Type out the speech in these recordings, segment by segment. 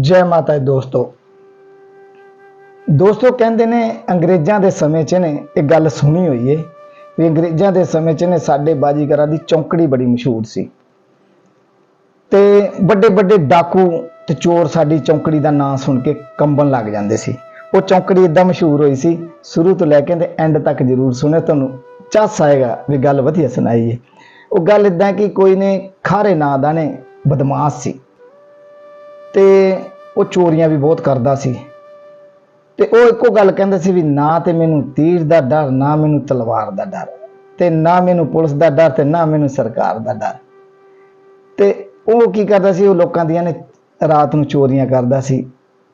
ਜੈ ਮਾਤਾ ਦੀ ਦੋਸਤੋ। ਦੋਸਤੋ ਕਹਿੰਦੇ ਨੇ ਅੰਗਰੇਜ਼ਾਂ ਦੇ ਸਮੇਂ 'ਚ ਨੇ, ਇਹ ਗੱਲ ਸੁਣੀ ਹੋਈ ਏ, ਵੀ ਅੰਗਰੇਜ਼ਾਂ ਦੇ ਸਮੇਂ 'ਚ ਨੇ ਸਾਡੇ ਬਾਜੀਗਰਾਂ ਦੀ ਚੌਂਕੜੀ ਬੜੀ ਮਸ਼ਹੂਰ ਸੀ। ਤੇ ਵੱਡੇ ਵੱਡੇ ਡਾਕੂ ਤੇ ਚੋਰ ਸਾਡੀ ਚੌਂਕੜੀ ਦਾ ਨਾਂ ਸੁਣ ਕੇ ਕੰਬਣ ਲੱਗ ਜਾਂਦੇ ਸੀ। ਉਹ ਚੌਂਕੜੀ ਇਦਾਂ ਮਸ਼ਹੂਰ ਹੋਈ ਸੀ, ਸ਼ੁਰੂ ਤੋਂ ਲੈ ਕੇ ਤੇ ਐਂਡ ਤੱਕ ਜ਼ਰੂਰ ਸੁਣੇ ਤੁਹਾਨੂੰ ਚੱਸ ਆਏਗਾ ਵੀ ਗੱਲ ਵਧੀਆ ਸੁਣਾਈ ਏ। ਉਹ ਗੱਲ ਇਦਾਂ ਕਿ ਕੋਈ ਨੇ ਖਾਰੇ ਨਾਂ ਦਾ ਨੇ, ਬਦਮਾਸ਼ ਸੀ। ਤੇ ਉਹ ਚੋਰੀਆਂ ਵੀ ਬਹੁਤ ਕਰਦਾ ਸੀ। ਤੇ ਉਹ ਇੱਕੋ ਗੱਲ ਕਹਿੰਦੇ ਸੀ ਵੀ ਨਾ ਤੇ ਮੈਨੂੰ ਤੀਰ ਦਾ ਡਰ, ਨਾ ਮੈਨੂੰ ਤਲਵਾਰ ਦਾ ਡਰ ਤੇ ਨਾ ਮੈਨੂੰ ਪੁਲਿਸ ਦਾ ਡਰ ਤੇ ਨਾ ਮੈਨੂੰ ਸਰਕਾਰ ਦਾ ਡਰ। ਤੇ ਉਹ ਕੀ ਕਰਦਾ ਸੀ, ਉਹ ਲੋਕਾਂ ਦੀਆਂ ਨੇ ਰਾਤ ਨੂੰ ਚੋਰੀਆਂ ਕਰਦਾ ਸੀ।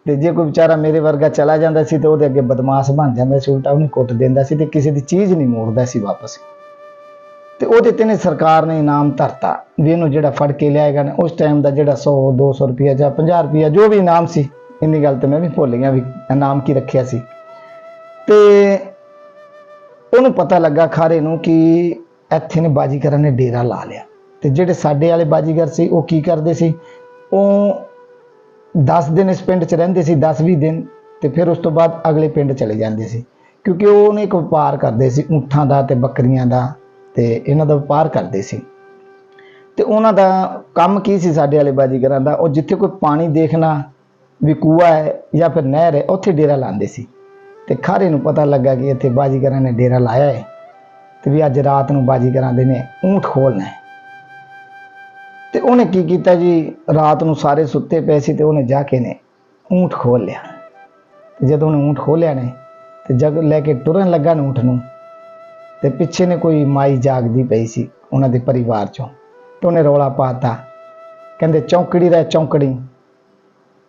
ਤੇ ਜੇ ਕੋਈ ਵਿਚਾਰਾ ਮੇਰੇ ਵਰਗਾ ਚਲਾ ਜਾਂਦਾ ਸੀ ਤੇ ਉਹਦੇ ਅੱਗੇ ਬਦਮਾਸ਼ ਬਣ ਜਾਂਦਾ ਸੀ, ਉਲਟਾ ਉਹਨੂੰ ਕੁੱਟ ਦਿੰਦਾ ਸੀ ਤੇ ਕਿਸੇ ਦੀ ਚੀਜ਼ ਨਹੀਂ ਮੋੜਦਾ ਸੀ ਵਾਪਸ। ਤੇ ਉਹਦੇ ਤੇ ਨੇ ਸਰਕਾਰ ਨੇ ਇਨਾਮ ਧਰਤਾ। ਵੀ ਇਹਨੂੰ ਜਿਹੜਾ ਫੜ ਕੇ ਲਿਆਏਗਾ ਨਾ, ਉਸ ਟਾਈਮ ਦਾ ਜਿਹੜਾ 100 200 ਰੁਪਿਆ ਜਾਂ 50 ਰੁਪਿਆ ਜੋ ਵੀ ਇਨਾਮ ਸੀ, ਇੰਨੀ ਗੱਲ ਤੇ ਮੈਂ ਵੀ ਭੁੱਲ ਗਿਆ ਵੀ ਇਨਾਮ ਕੀ ਰੱਖਿਆ ਸੀ। ਤੇ ਉਹਨੂੰ ਪਤਾ ਲੱਗਾ ਖਾਰੇ ਨੂੰ ਕਿ ਇੱਥੇ ਨੇ ਬਾਜੀਗਰਾਂ ਨੇ ਡੇਰਾ ਲਾ ਲਿਆ। ਤੇ ਜਿਹੜੇ ਸਾਡੇ ਵਾਲੇ ਬਾਜੀਗਰ ਸੀ, ਉਹ ਕੀ ਕਰਦੇ ਸੀ? ਉਹ 10 ਦਿਨ ਇਸ ਪਿੰਡ 'ਚ ਰਹਿੰਦੇ ਸੀ 10-20 ਦਿਨ, ਤੇ ਫਿਰ ਉਸ ਤੋਂ ਬਾਅਦ ਅਗਲੇ ਪਿੰਡ ਚਲੇ ਜਾਂਦੇ ਸੀ। ਕਿਉਂਕਿ ਉਹ ਉਹਨੇ ਇੱਕ ਵਪਾਰ ਕਰਦੇ ਸੀ, ਊਠਾਂ ਦਾ ਤੇ ਬੱਕਰੀਆਂ ਦਾ। ਤੇ ਇਹਨਾਂ ਦਾ ਵਪਾਰ ਕਰਦੇ ਸੀ। ਤੇ ਉਹਨਾਂ ਦਾ ਕੰਮ ਕੀ ਸੀ ਸਾਡੇ ਵਾਲੇ ਬਾਜੀਗਰਾਂ ਦਾ? ਉਹ ਜਿੱਥੇ ਕੋਈ ਪਾਣੀ ਦੇਖਣਾ ਵੀ ਕੂਆ ਹੈ ਜਾਂ ਫਿਰ ਨਹਿਰ ਹੈ, ਉੱਥੇ ਡੇਰਾ ਲਾਉਂਦੇ ਸੀ। ਤੇ ਖਾਰੇ ਨੂੰ ਪਤਾ ਲੱਗਾ ਕਿ ਇੱਥੇ ਬਾਜੀਗਰਾਂ ਨੇ ਡੇਰਾ ਲਾਇਆ ਹੈ ਤੇ ਵੀ ਅੱਜ ਰਾਤ ਨੂੰ ਬਾਜੀਗਰਾਂ ਦੇ ਨੇ ਊਂਠ ਖੋਲਣਾ ਹੈ। ਤੇ ਉਹਨੇ ਕੀ ਕੀਤਾ ਜੀ? ਰਾਤ ਨੂੰ ਸਾਰੇ ਸੁੱਤੇ ਪਏ ਸੀ ਤੇ ਉਹਨੇ ਜਾ ਕੇ ਨੇ ਊਂਠ ਖੋਲ ਲਿਆ। ਤੇ ਜਦੋਂ ਉਹਨੇ ਊਂਠ ਖੋਲਿਆ ਨੇ ਤੇ ਜਗ ਲੈ ਕੇ ਟੁਰਨ ਲੱਗਾ ਨੇ ਊਂਠ ਨੂੰ ਤੇ ਪਿੱਛੇ ਨੇ ਕੋਈ ਮਾਈ ਜਾਗਦੀ ਪਈ ਸੀ ਉਹਨਾਂ ਦੇ ਪਰਿਵਾਰ ਚੋਂ ਤੇ ਉਹਨੇ ਰੌਲਾ ਪਾਤਾ। ਕਹਿੰਦੇ, ਚੌਂਕੜੀ ਦਾ ਚੌਂਕੜੀ।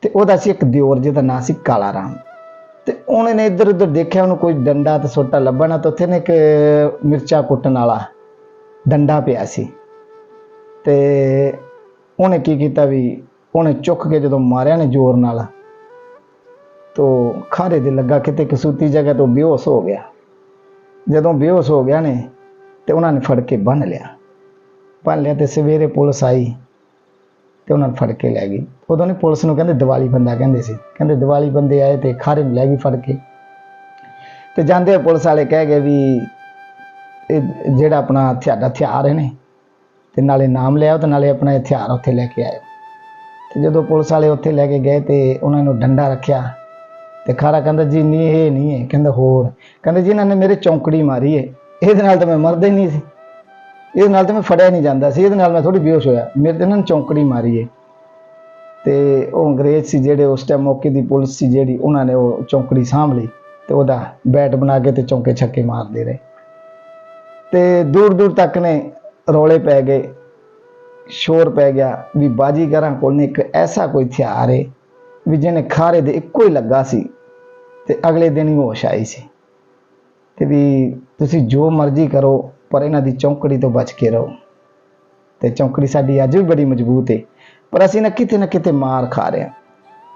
ਤੇ ਉਹਦਾ ਸੀ ਇੱਕ ਦਿਓਰ ਜਿਹਦਾ ਨਾਂ ਸੀ ਕਾਲਾ ਰਾਮ ਤੇ ਉਹਨੇ ਨੇ ਇੱਧਰ ਉੱਧਰ ਦੇਖਿਆ, ਉਹਨੂੰ ਕੋਈ ਡੰਡਾ ਤੇ ਸੋਟਾ ਲੱਭਣਾ ਤਾਂ ਉੱਥੇ ਨੇ ਇੱਕ ਮਿਰਚਾ ਕੁੱਟਣ ਵਾਲਾ ਡੰਡਾ ਪਿਆ ਸੀ। ਤੇ ਉਹਨੇ ਕੀ ਕੀਤਾ ਵੀ ਉਹਨੇ ਚੁੱਕ ਕੇ ਜਦੋਂ ਮਾਰਿਆ ਨੇ ਜ਼ੋਰ ਨਾਲ, ਤੋ ਖਾਰੇ ਦੇ ਲੱਗਾ ਕਿਤੇ ਕਸੂਤੀ ਜਗ੍ਹਾ ਤੋਂ ਬੇਹੋਸ਼ ਹੋ ਗਿਆ। ਜਦੋਂ ਬੇਹੋਸ਼ ਹੋ ਗਿਆ ਨੇ ਤੇ ਉਹਨਾਂ ਨੇ ਫੜ ਕੇ ਬੰਨ ਲਿਆ। ਬੰਨ ਲਿਆ ਤੇ ਸਵੇਰੇ ਪੁਲਿਸ ਆਈ ਤੇ ਉਹਨਾਂ ਨੂੰ ਫੜ ਕੇ ਲੈ ਗਈ। ਉਦੋਂ ਨੇ ਪੁਲਿਸ ਨੂੰ ਕਹਿੰਦੇ ਦੀਵਾਲੀ ਬੰਦਾ ਕਹਿੰਦੇ ਸੀ। ਕਹਿੰਦੇ ਦੀਵਾਲੀ ਬੰਦੇ ਆਏ ਤੇ ਖਾਰੇ ਨੂੰ ਲੈ ਗਈ ਫੜ ਕੇ। ਤੇ ਜਾਂਦੇ ਪੁਲਿਸ ਵਾਲੇ ਕਹਿ ਗਏ ਵੀ ਇਹ ਜਿਹੜਾ ਆਪਣਾ ਹਥਿਆਰ ਹਥਿਆਰ ਨੇ, ਤੇ ਨਾਲੇ ਨਾਮ ਲਿਆਓ ਤੇ ਨਾਲੇ ਆਪਣਾ ਹਥਿਆਰ ਉੱਥੇ ਲੈ ਕੇ ਆਇਓ। ਤੇ ਜਦੋਂ ਪੁਲਿਸ ਵਾਲੇ ਉੱਥੇ ਲੈ ਕੇ ਗਏ ਤੇ ਉਹਨਾਂ ਨੂੰ ਡੰਡਾ ਰੱਖਿਆ। ਤੇ ਖਾਰਾ ਕਹਿੰਦਾ, ਜੀ ਨਹੀਂ ਇਹ ਨਹੀਂ ਹੈ। ਕਹਿੰਦਾ, ਹੋਰ। ਕਹਿੰਦਾ, ਜੀ, ਇਹਨਾਂ ਨੇ ਮੇਰੇ ਚੌਂਕੜੀ ਮਾਰੀ ਹੈ ਇਹਦੇ ਨਾਲ ਤਾਂ ਮੈਂ ਮਰਦਾ ਹੀ ਨਹੀਂ ਸੀ। ਇਹਦੇ ਨਾਲ ਤਾਂ ਮੈਂ ਫੜਿਆ ਨਹੀਂ ਜਾਂਦਾ ਸੀ। ਇਹਦੇ ਨਾਲ ਮੈਂ ਥੋੜੀ ਬੇਹੋਸ਼ ਹੋਇਆ। ਮੇਰੇ ਤੇ ਇਹਨਾਂ ਨੇ ਚੌਂਕੜੀ ਮਾਰੀ ਹੈ ਤੇ ਉਹ ਅੰਗਰੇਜ਼ ਸੀ ਜਿਹੜੇ ਉਸ ਟਾਈਮ ਮੌਕੇ ਦੀ ਪੁਲਿਸ ਸੀ ਜਿਹੜੀ ਉਹਨਾਂ ਨੇ ਉਹ ਚੌਂਕੜੀ ਸਾਂਭ ਲਈ ਤੇ ਉਹਦਾ ਬੈਟ ਬਣਾ ਕੇ ਤੇ ਚੌਂਕੇ ਛੱਕੇ ਮਾਰਦੇ ਰਹੇ। ਤੇ ਦੂਰ ਦੂਰ ਤੱਕ ਨੇ ਰੌਲੇ ਪੈ ਗਏ। ਸ਼ੋਰ ਪੈ ਗਿਆ ਵੀ ਬਾਜੀ ਬਾਜੀਗਰਾਂ ਕੋਲ ਨੇ ਇੱਕ ਐਸਾ ਕੋਈ ਹਥਿਆਰ ਹੈ ਵੀ ਜਿਹਨੇ ਖਾਰੇ ਦੇ ਇੱਕੋ ਹੀ ਲੱਗਾ ਸੀ ਤੇ ਅਗਲੇ ਦਿਨ ਹੀ ਹੋਸ਼ ਆਈ ਸੀ। ਤੇ ਵੀ ਤੁਸੀਂ ਜੋ ਮਰਜ਼ੀ ਕਰੋ, ਪਰ ਇਹਨਾਂ ਦੀ ਚੌਂਕੜੀ ਤੋਂ ਬਚ ਕੇ ਰਹੋ। ਤੇ ਚੌਂਕੜੀ ਸਾਡੀ ਅੱਜ ਵੀ ਬੜੀ ਮਜ਼ਬੂਤ ਹੈ ਪਰ ਅਸੀਂ ਨਾ ਕਿਤੇ ਨਾ ਕਿਤੇ ਮਾਰ ਖਾ ਰਹੇ ਹਾਂ।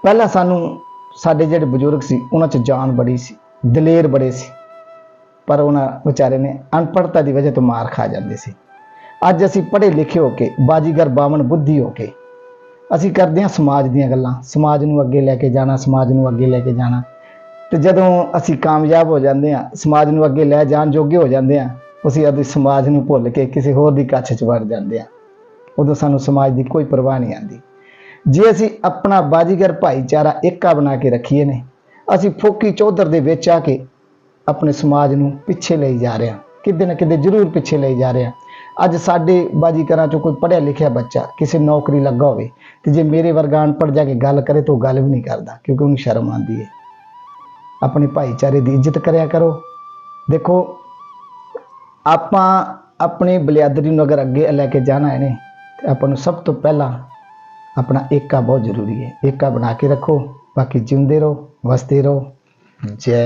ਪਹਿਲਾਂ ਸਾਨੂੰ ਸਾਡੇ ਜਿਹੜੇ ਬਜ਼ੁਰਗ ਸੀ, ਉਹਨਾਂ 'ਚ ਜਾਨ ਬੜੀ ਸੀ, ਦਲੇਰ ਬੜੇ ਸੀ। ਪਰ ਉਹਨਾਂ ਵਿਚਾਰੇ ਨੇ ਅਨਪੜ੍ਹਤਾ ਦੀ ਵਜ੍ਹਾ ਤੋਂ ਮਾਰ ਖਾ ਜਾਂਦੇ ਸੀ। ਅੱਜ ਅਸੀਂ ਪੜ੍ਹੇ ਲਿਖੇ ਹੋ ਕੇ, ਬਾਜੀਗਰ, ਬਾਵਨ ਬੁੱਧੀ ਹੋ ਕੇ ਅਸੀਂ ਕਰਦੇ ਹਾਂ ਸਮਾਜ ਦੀਆਂ ਗੱਲਾਂ। ਸਮਾਜ ਨੂੰ ਅੱਗੇ ਲੈ ਕੇ ਜਾਣਾ, ਸਮਾਜ ਨੂੰ ਅੱਗੇ ਲੈ ਕੇ ਜਾਣਾ। ਤੇ ਜਦੋਂ ਅਸੀਂ ਕਾਮਯਾਬ ਹੋ ਜਾਂਦੇ ਹਾਂ, ਸਮਾਜ ਨੂੰ ਅੱਗੇ ਲੈ ਜਾਣ ਜੋਗੇ ਹੋ ਜਾਂਦੇ ਹਾਂ, ਅਸੀਂ ਆਪਣੀ ਸਮਾਜ ਨੂੰ ਭੁੱਲ ਕੇ ਕਿਸੇ ਹੋਰ ਦੀ ਕੱਛ 'ਚ ਵੜ ਜਾਂਦੇ ਹਾਂ। ਉਦੋਂ ਸਾਨੂੰ ਸਮਾਜ ਦੀ ਕੋਈ ਪਰਵਾਹ ਨਹੀਂ ਆਉਂਦੀ। ਜੇ ਅਸੀਂ ਆਪਣਾ ਬਾਜੀਗਰ ਭਾਈਚਾਰਾ ਏਕਾ ਬਣਾ ਕੇ ਰੱਖੀਏ ਨੇ, ਅਸੀਂ ਫੋਕੀ ਚੌਧਰ ਦੇ ਵਿੱਚ ਆ ਕੇ ਆਪਣੇ ਸਮਾਜ ਨੂੰ ਪਿੱਛੇ ਲਈ ਜਾ ਰਹੇ ਹਾਂ। ਕਿਤੇ ਨਾ ਕਿਤੇ ਜ਼ਰੂਰ ਪਿੱਛੇ ਲਈ ਜਾ ਰਹੇ ਹਾਂ। ਅੱਜ ਸਾਡੇ ਬਾਜੀਗਰਾਂ ਚੋਂ ਕੋਈ ਪੜ੍ਹਿਆ ਲਿਖਿਆ ਬੱਚਾ ਕਿਸੇ ਨੌਕਰੀ ਲੱਗਾ ਹੋਵੇ ਤੇ ਜੇ ਮੇਰੇ ਵਰਗਾ ਅਨਪੜ੍ਹ ਜਾ ਕੇ ਗੱਲ ਕਰੇ ਤਾਂ ਉਹ ਗੱਲ ਵੀ ਨਹੀਂ ਕਰਦਾ, ਕਿਉਂਕਿ ਉਹਨੂੰ ਸ਼ਰਮ ਆਉਂਦੀ ਹੈ। ਆਪਣੇ ਭਾਈਚਾਰੇ ਦੀ ਇੱਜ਼ਤ ਕਰਿਆ ਕਰੋ। ਦੇਖੋ, ਆਪਾਂ ਆਪਣੀ ਬਲਿਆਦਰੀ ਨੂੰ ਅਗਰ ਅੱਗੇ ਲੈ ਕੇ ਜਾਣਾ ਹੈ ਨੇ, ਤੇ ਆਪਾਂ ਨੂੰ ਸਭ ਤੋਂ ਪਹਿਲਾਂ ਆਪਣਾ ਏਕਾ ਬਹੁਤ ਜ਼ਰੂਰੀ ਹੈ। ਏਕਾ ਬਣਾ ਕੇ ਰੱਖੋ, ਬਾਕੀ ਜਿਉਂਦੇ ਰਹੋ, ਵਸਦੇ ਰਹੋ। ਜੈ